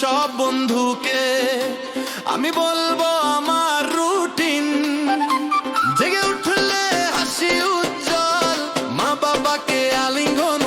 সব বন্ধুকে আমি বলব আমার রুটিন। জেগে উঠলে হাসি উজ্জ্বল মা বাবাকে আলিঙ্গন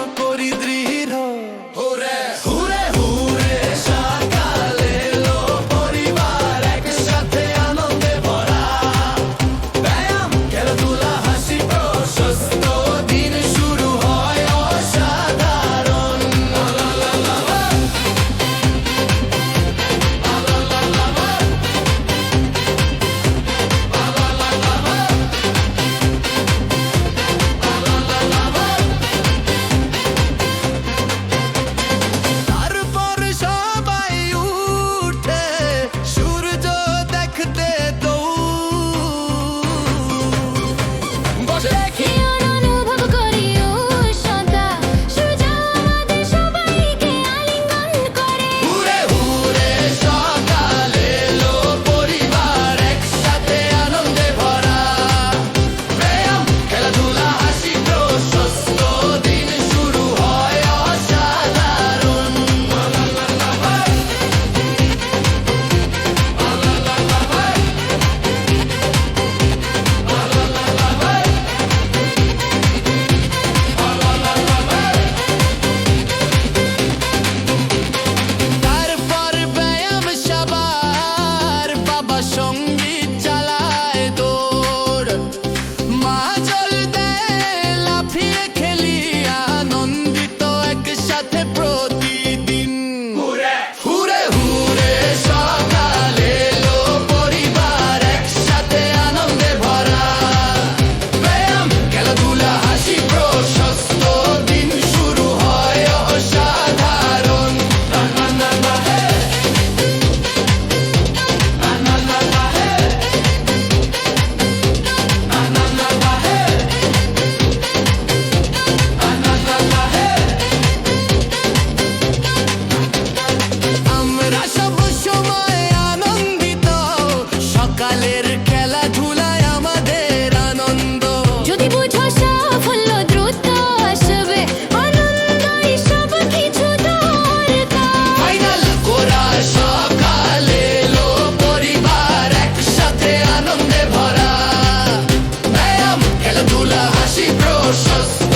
Za wasi proszę